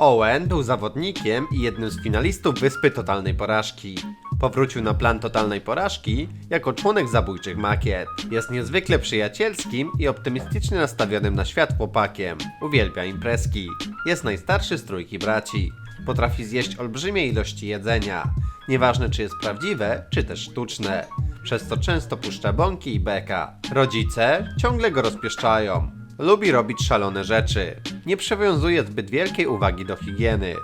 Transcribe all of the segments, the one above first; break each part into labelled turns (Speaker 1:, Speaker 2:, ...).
Speaker 1: Owen był zawodnikiem i jednym z finalistów Wyspy Totalnej Porażki. Powrócił na plan Totalnej Porażki jako członek zabójczych makiet. Jest niezwykle przyjacielskim i optymistycznie nastawionym na świat chłopakiem. Uwielbia imprezki. Jest najstarszy z trójki braci. Potrafi zjeść olbrzymie ilości jedzenia. Nieważne czy jest prawdziwe, czy też sztuczne. Przez co często puszcza bąki i beka. Rodzice ciągle go rozpieszczają. Lubi robić szalone rzeczy. Nie przywiązuje zbyt wielkiej uwagi do higieny.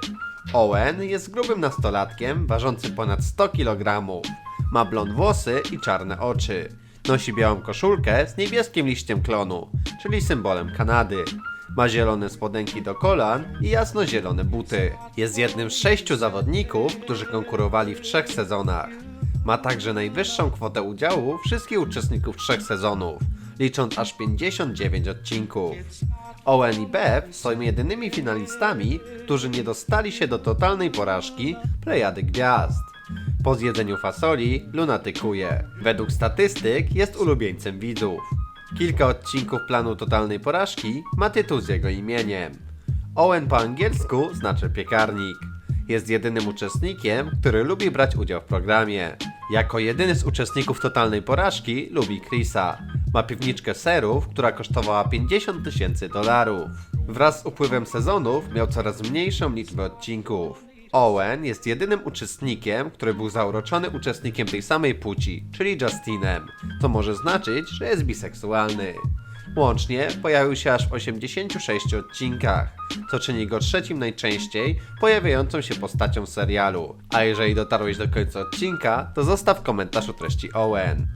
Speaker 1: Owen jest grubym nastolatkiem, ważącym ponad 100 kg. Ma blond włosy i czarne oczy. Nosi białą koszulkę z niebieskim liściem klonu, czyli symbolem Kanady. Ma zielone spodenki do kolan i jasnozielone buty. Jest jednym z sześciu zawodników, którzy konkurowali w trzech sezonach. Ma także najwyższą kwotę udziału wszystkich uczestników trzech sezonów, licząc aż 59 odcinków. Owen i Bev są jedynymi finalistami, którzy nie dostali się do totalnej porażki Plejady Gwiazd. Po zjedzeniu fasoli lunatykuje. Według statystyk jest ulubieńcem widzów. Kilka odcinków planu totalnej porażki ma tytuł z jego imieniem. Owen po angielsku znaczy piekarnik. Jest jedynym uczestnikiem, który lubi brać udział w programie. Jako jedyny z uczestników totalnej porażki lubi Chrisa. Ma piwniczkę serów, która kosztowała 50 tysięcy dolarów. Wraz z upływem sezonów miał coraz mniejszą liczbę odcinków. Owen jest jedynym uczestnikiem, który był zauroczony uczestnikiem tej samej płci, czyli Justinem, co może znaczyć, że jest biseksualny. Łącznie pojawił się aż w 86 odcinkach, co czyni go trzecim najczęściej pojawiającą się postacią serialu. A jeżeli dotarłeś do końca odcinka, to zostaw komentarz o treści Owen.